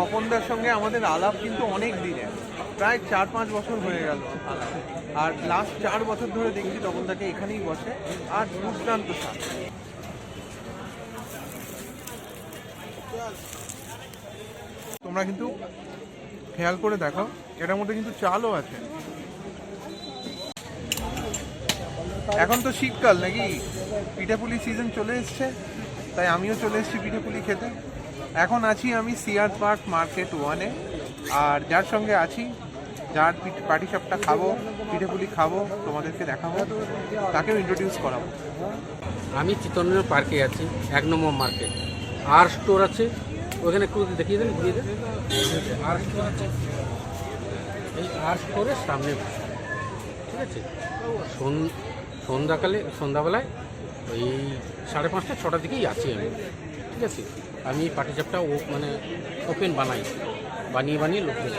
তপনদার সঙ্গে আমাদের আলাপ কিন্তু অনেক দিনের। প্রায় চার পাঁচ বছর হয়ে গেল আর লাস্ট চার বছর ধরে দেখছি তপনদাকে এখানেই বসে। আর দুর্দান্ত স্বাদ তোমরা কিন্তু খেয়াল করে দেখো এটার মধ্যে কিন্তু চালও আছে। এখন তো শীতকাল নাকি? পিঠাপুলি সিজন চলে এসছে, তাই আমিও চলে এসেছি পিঠাপুলি খেতে। এখন আছি আমি সিআর পার্ক মার্কেট ওয়ানে। আর যার সঙ্গে আছি, যার পাটি সাপটা খাব পিঠেপুলি খাব, তোমাদেরকে দেখাবো, তাকেও ইন্ট্রোডিউস করাবো। আমি চিত্তরঞ্জন পার্কে আছি, এক নম্বর মার্কেট আর স্টোর আছে, ওখানে একটু দেখিয়ে দেন ঘুরিয়ে দেন। আর স্টোর আছে, এই আর স্টোরের সামনে। ঠিক আছে? সন- সন্ধ্যাকালে, সন্ধ্যাবেলায় ওই সাড়ে পাঁচটা, ছটার দিকেই আছি আমি। ঠিক আছে? আমি এই পাটিচাপটা ও মানে ওপেন বানাই বানিয়ে বানিয়ে দিই।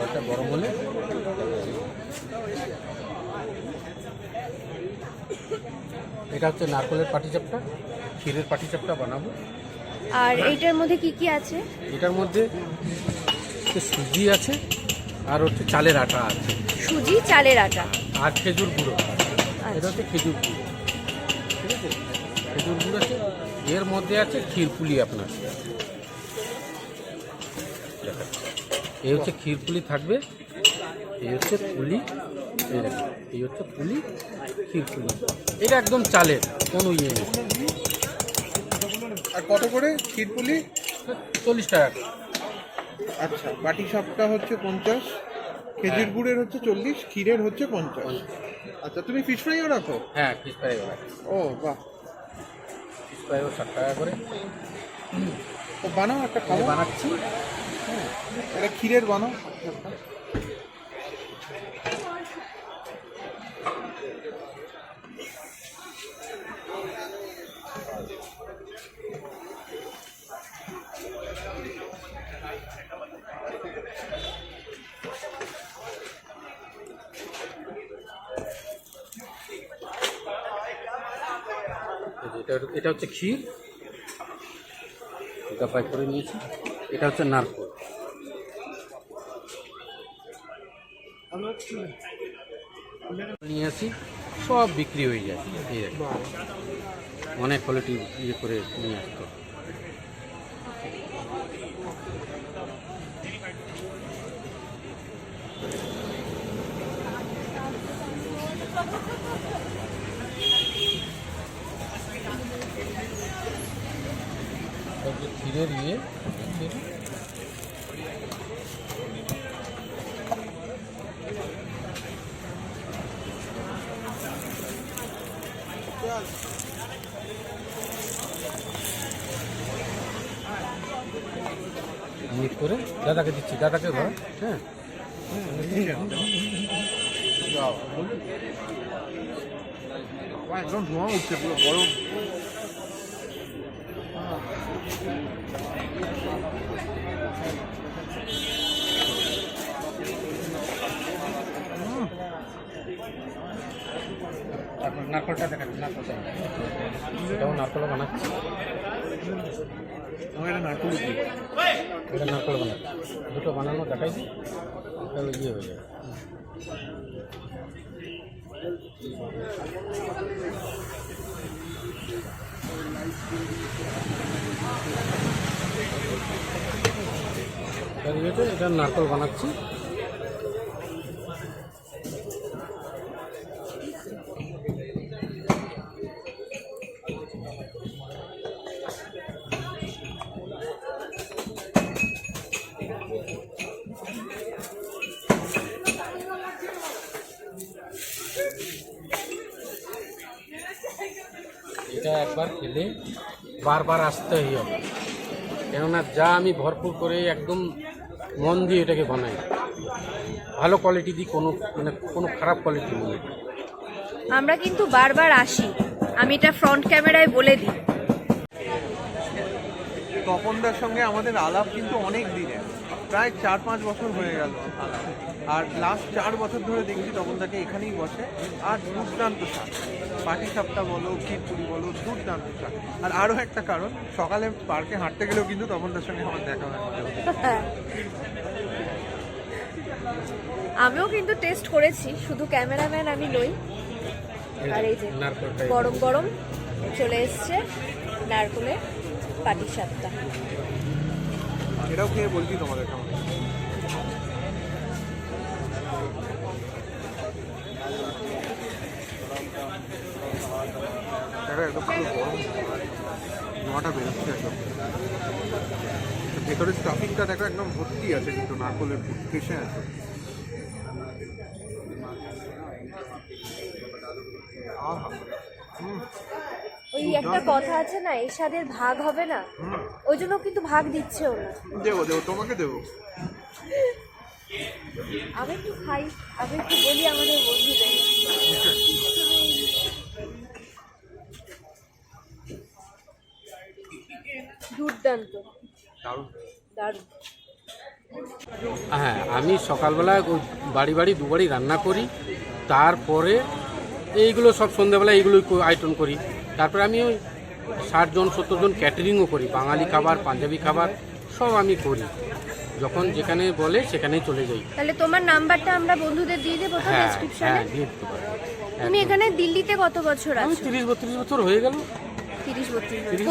ওটা গরম হলে এটা হচ্ছে নারকলের পাটিচাপটা ক্ষীরের পাটিচাপটা বানাবো আর এইটার মধ্যে কি কি আছে এটার মধ্যে সুজি আছে আর হচ্ছে চালের আটা আছে। সুজি চালের আটা। আর খেজুর গুঁড়ো। এটা আচ্ছা হচ্ছে খেজুর গুঁড়ো। ঠিক আছে? খেজুর গুঁড়ো আছে এর মধ্যে আছে ক্ষীরপুলি আপনার। এই হচ্ছে ক্ষীরপুলি থাকবে। এই হচ্ছে পুলি। এই হচ্ছে পুলি ক্ষীরপুলি এটা একদম চালের কোনো ইয়ে নেই। আর কত করে? ক্ষীরপুলি চল্লিশ টাকা করে। আচ্ছা বাটি সাপটা হচ্ছে পঞ্চাশ খেজুর গুড়ের হচ্ছে চল্লিশ ক্ষীরের হচ্ছে পঞ্চাশ। আচ্ছা তুমি ফিশ ফ্রাইও রাখো? হ্যাঁ ফিস ফ্রাইও ও বাহ। ফিস ফ্রাইও ষাট টাকা করে। ও বানাও একটা খাবার খাব বানাচ্ছি। এটা ক্ষীরের বানাও। এটা এটা হচ্ছে ক্ষীর এটা ফ্রাই করে নিয়েছি। এটা হচ্ছে নারকল। নিয়ে আসি, সব বিক্রি হয়ে যায়। অনেক কোয়ালিটি ইয়ে করে নিয়ে আসতো এটা ইয়ে ক্ষীর। মিট করে দাদাকে দিচ্ছি দাদাকে ধর হ্যাঁ একদম ধোঁয়া উঠছে পুরো গরম তারপর নারকলটা দেখাচ্ছি নারকলটা। সেটাও নারকল বানাচ্ছি। আমার এটা নারকল উঠি এটা নারকল বানাচ্ছি। দুটো বানানো দেখাই। দিই তাহলে ইয়ে হয়ে যাবে। এটা নারকল বানাচ্ছি। এটা একবার খেলে বারবার আসতেই হবে। কেননা যা আমি ভরপুর করে একদম মন দিয়ে এটাকে বানাই। ভালো কোয়ালিটি দিই কোনো মানে কোনো খারাপ কোয়ালিটি নেই। আমরা কিন্তু বারবার আসি। আমি এটা ফ্রন্ট ক্যামেরায় বলে দিই। তপনদার সঙ্গে আমাদের আলাপ কিন্তু অনেক দিনের। প্রায় চার পাঁচ বছর হয়ে গেল। আর লাস্ট চার বছর ধরে দেখছি তপনদাকে এখানেই বসে। আর দুর্দান্ত শাক পাটি সাপটা বলো ক্ষীরপুরি বলো দুর্দান্ত শাক আর আরও একটা কারণ সকালে পার্কে হাঁটতে গেলেও কিন্তু তপনদার সঙ্গে আমার দেখা হয়। আমিও কিন্তু টেস্ট করেছি শুধু ক্যামেরাম্যান আমি নই। আর এই যে। গরম গরম চলে এসছে নারকলের পাটি সাপটা। এটাও খেয়ে বলছি তোমাদের কেমন এটা একদম পুরো গরম। ধোঁয়াটা বেরোচ্ছে একদম। ভেতরে স্টাফিংটা দেখো একদম ভর্তি আছে কিন্তু নারকলের ফেসে আছে। ওই একটা কথা আছে না এই স্বাদের ভাগ হবে না? ওই জন্য কিন্তু ভাগ দিচ্ছেও না দেবো দেবো তোমাকে দেবো। আমি একটু খাই আমি একটু বলি আমাদের বন্ধুদের। দুর্দান্ত। দারুণ। হ্যাঁ, হ্যাঁ আমি সকালবেলা বাড়ি বাড়ি দু বাড়ি রান্না করি তারপরে এইগুলো সব সন্ধ্যাবেলা এইগুলোই আইটেম করি। তারপরে আমি ওই ষাট জন সত্তর জন ক্যাটারিংও করি বাঙালি খাবার পাঞ্জাবি খাবার সব আমি করি। যখন যেখানে বলে সেখানেই চলে যাই। তাহলে তোমার নাম্বারটা আমরা বন্ধুদের দিয়ে দেবো তো হ্যাঁ ডেসক্রিপশনে হ্যাঁ দিয়ে দিতে পারব তুমি এখানে দিল্লিতে কত বছর আমি আছো? তিরিশ বত্রিশ বছর হয়ে গেল।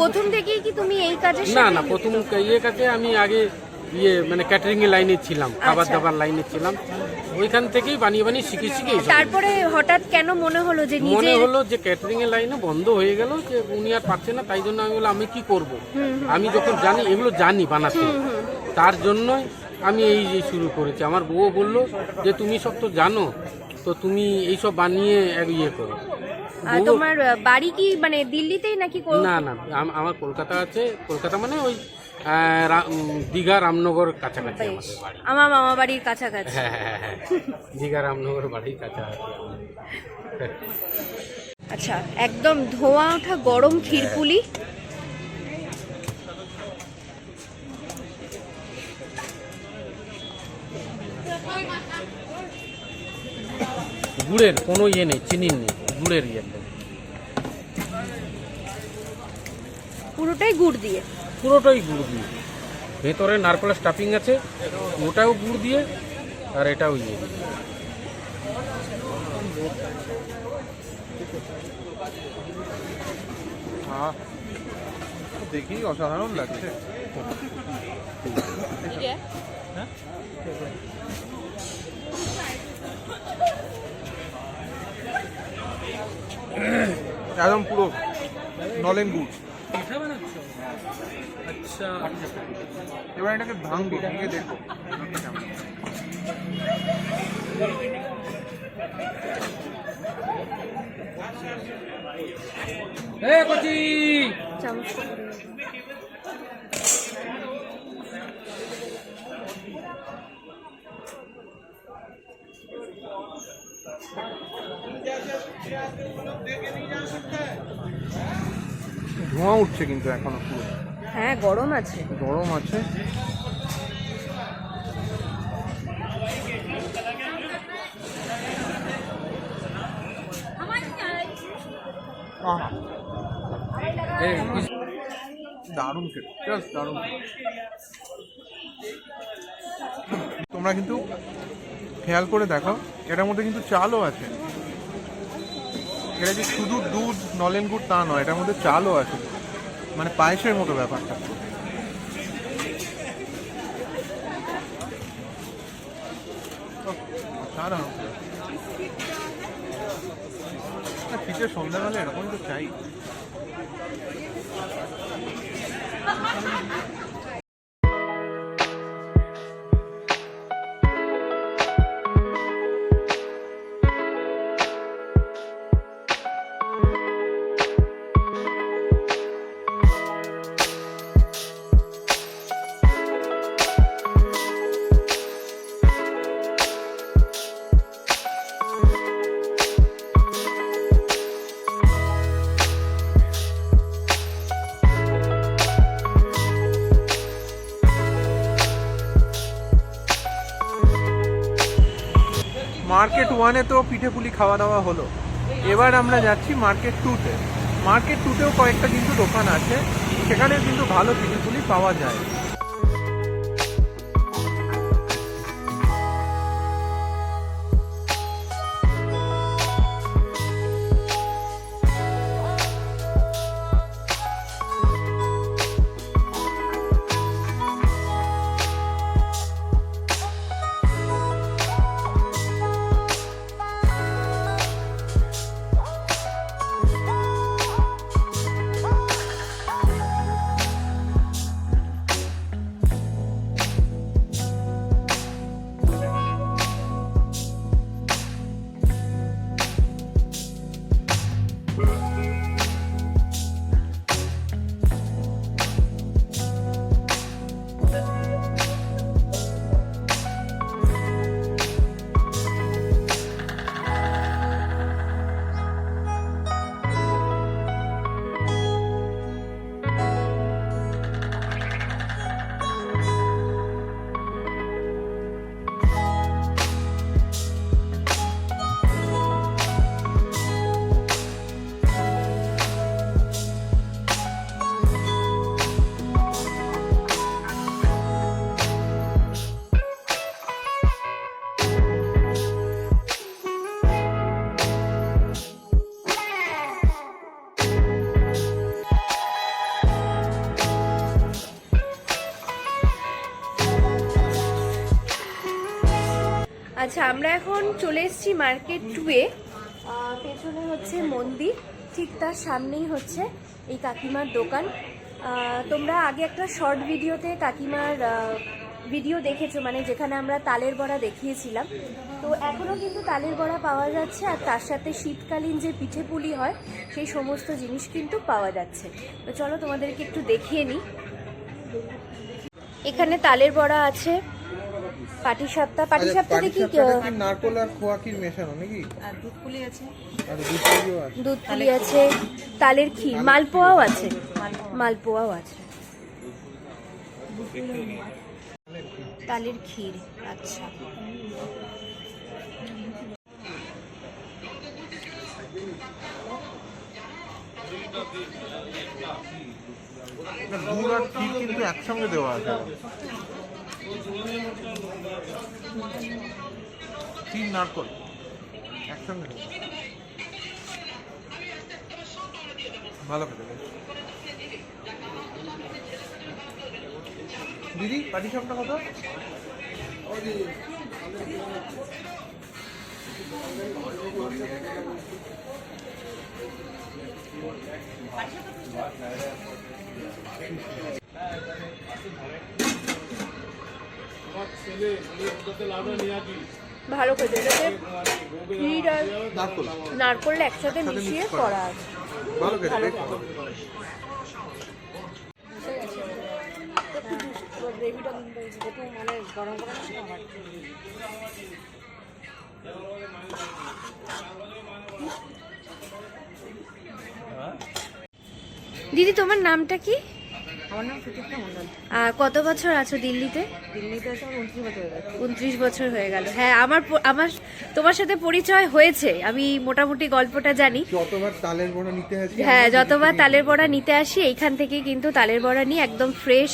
প্রথম থেকেই কি তুমি এই কাজের না না? প্রথম ইয়ে কাছে আমি আগে ইয়ে মানে ক্যাটারিং এর লাইনে ছিলাম। খাবার আচ্ছা। দাবার লাইনে ছিলাম। ওইখান থেকেই বানিয়ে বানিয়ে শিখে শিখে তারপরে হঠাৎ কেন মনে হলো যে মনে হলো যে ক্যাটারিং এর লাইনে বন্ধ হয়ে গেল যে উনি আর পারছে না তাই জন্য আমি বললাম আমি কি করব? আমি যখন জানি এগুলো জানি বানাতে। তার জন্যই আমি এই যে শুরু করেছি। আমার বউ বলল যে তুমি সব তো জানো তো তুমি এইসব বানিয়ে এক ইয়ে করো। তোমার বাড়ি কি মানে দিল্লিতেই নাকি না না আমার কলকাতা আছে। কলকাতা মানে ওই দীঘা রামনগর কাছাকাছি আমাদের বাড়ি। আমার মামা বাড়ির কাছাকাছি। হ্যাঁ হ্যাঁ হ্যাঁ দীঘা রামনগর বাড়ির কাছাকাছি আচ্ছা একদম ধোঁয়া ওঠা গরম ক্ষীরপুলি। গুড়ের কোনো ইয়ে নেই চিনির নেই গুড়ের ইয়ে পুরোটাই গুড় দিয়ে। পুরোটাই গুড় দিয়ে। ভেতরে নারকলের স্টাফিং আছে, ওটাও গুড় দিয়ে, আর এটাও ইয়ে দেখি অসাধারণ লাগছে। একদম পুরো নলেন গুড়। আচ্ছা এবার এটাকে ভাঙবো ভেঙে দেখো কেমন। চামচটা করে নিই। ধোঁয়া উঠছে কিন্তু এখনও পুরো হ্যাঁ গরম আছে। গরম আছে। দারুণ দারুণ। তোমরা কিন্তু খেয়াল করে দেখো, এটার মধ্যে কিন্তু চালও আছে। এটা যে শুধু দুধ, নলেন গুড় তা নয়, এটার মধ্যে চালও আছে। মানে পায়েসের মতো ব্যাপারটা। শীতের সন্ধ্যাবেলা এরকম তো চাই। ওয়ানে তো পিঠে পুলি খাওয়া দাওয়া হলো। এবার আমরা যাচ্ছি মার্কেট টুতে। মার্কেট টুতেও কয়েকটা কিন্তু দোকান আছে। সেখানে কিন্তু ভালো পিঠে পুলি পাওয়া যায়। আচ্ছা আমরা এখন চলে এসেছি মার্কেট টুয়ে পেছনে হচ্ছে মন্দির, ঠিক তার সামনেই হচ্ছে এই কাকিমার দোকান। তোমরা আগে একটা শর্ট ভিডিওতে কাকিমার ভিডিও দেখেছ মানে যেখানে আমরা তালের বড়া দেখিয়েছিলাম। তো এখনও কিন্তু তালের বড়া পাওয়া যাচ্ছে, আর তার সাথে শীতকালীন যে পিঠে পুলি হয়, সেই সমস্ত জিনিস কিন্তু পাওয়া যাচ্ছে। তো চলো তোমাদেরকে একটু দেখিয়ে নিই। এখানে তালের বড়া আছে। পাটিসাপটা পাটিসাপটা দেখি নারকোল আর খোয়া ক্ষীর মেশানো নাকি? আর দুধ পুলি আছে। আর দুধ পুলিও আছে। দুধ পুলি আছে তালের ক্ষীর মালপোয়াও আছে। মালপোয়াও আছে। তালের ক্ষীর আচ্ছা। দুধ আর ক্ষীর কিন্তু একসঙ্গে দেওয়া আছে। ক্ষীর নারকল। একসঙ্গে ভালো করে দিদি পাটি সাপটা কত? ভালো করে এটাতে আর নারকল। নারকোল একসাথে মিশিয়ে করা। আছে। ভালো করে গ্রেভিটা মানে গরম গরম আমার দিদি তোমার নামটা কি? আমার নাম সুচিত্রা মন্ডল কত বছর আছো দিল্লিতে? দিল্লিতে উনত্রিশ বছর হয়ে হয়ে গেল। হ্যাঁ আমার আমার তোমার সাথে পরিচয় হয়েছে। আমি মোটামুটি গল্পটা জানি। যতবার তালের বড়া নিতে আসি হ্যাঁ যতবার তালের বড়া নিতে আসি এইখান থেকে কিন্তু তালের বড়া নিয়ে একদম ফ্রেশ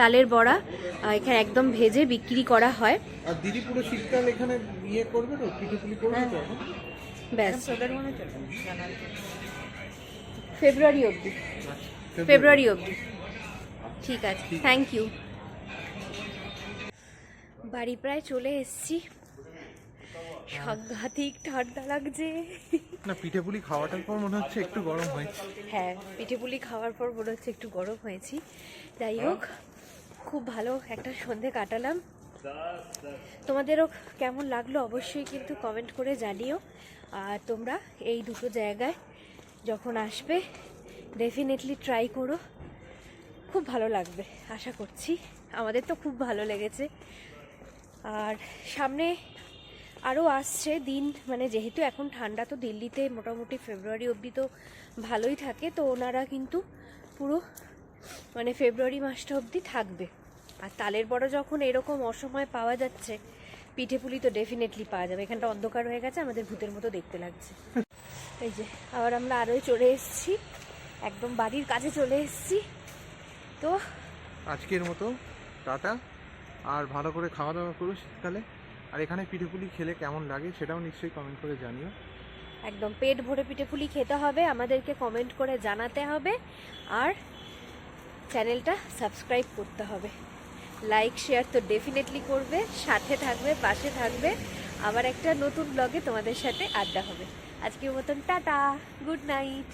তালের বড়া এখানে একদম ভেজে বিক্রি করা হয়। আর দিদি পুরো শীতকাল এখানে ইয়ে করবে তো পিঠে করবে তো? ব্যাস। ফেব্রুয়ারি চলবে জানুয়ারি ফেব্রুয়ারি অবধি। ফেব্রুয়ারি অবধি। ঠিক আছে থ্যাংক ইউ বাড়ি প্রায় চলে এসেছি। সাংঘাতিক ঠান্ডা লাগছে। না পিঠে পুলি খাওয়াটার পর মনে হচ্ছে একটু গরম হয়েছে হ্যাঁ পিঠে পুলি খাওয়ার পর মনে হচ্ছে একটু গরম হয়েছি। যাই হোক খুব ভালো একটা সন্ধে কাটালাম। তোমাদেরও কেমন লাগল অবশ্যই কিন্তু কমেন্ট করে জানিও। আর তোমরা এই দুটো জায়গায় যখন আসবে ডেফিনেটলি ট্রাই করো। খুব ভালো লাগবে, আশা করছি। আমাদের তো খুব ভালো লেগেছে। আর সামনে আরও আসছে দিন মানে যেহেতু এখন ঠান্ডা, তো দিল্লিতে মোটামুটি ফেব্রুয়ারি অবধি তো ভালোই থাকে, তো ওনারা কিন্তু পুরো মানে ফেব্রুয়ারি মাসটা অবধি থাকবে। আর তালের বড় যখন এরকম অসময় পাওয়া যাচ্ছে, পিঠে পুলি তো ডেফিনেটলি পাওয়া যাবে। এখানটা অন্ধকার হয়ে গেছে, আমাদের ভূতের মতো দেখতে লাগছে। এই যে, আবার আমরা আরোই চলে এসেছি, একদম বাড়ির কাছে চলে এসেছি। তো? আজকের মতো টাটা। আর ভালো করে খাওয়া দাওয়া করো শীতকালে। আর এখানে পিঠেপুলি খেলে কেমন লাগে সেটাও নিশ্চয়ই কমেন্ট করে জানিও। একদম পেট ভরে পিঠেপুলি খেতে হবে আমাদেরকে কমেন্ট করে জানাতে হবে। আর চ্যানেলটা সাবস্ক্রাইব করতে হবে। লাইক শেয়ার তো ডেফিনেটলি করবে সাথে থাকবে পাশে থাকবে। আবার একটা নতুন ব্লগে তোমাদের সাথে আড্ডা হবে। আজকের মতন টাটা গুড নাইট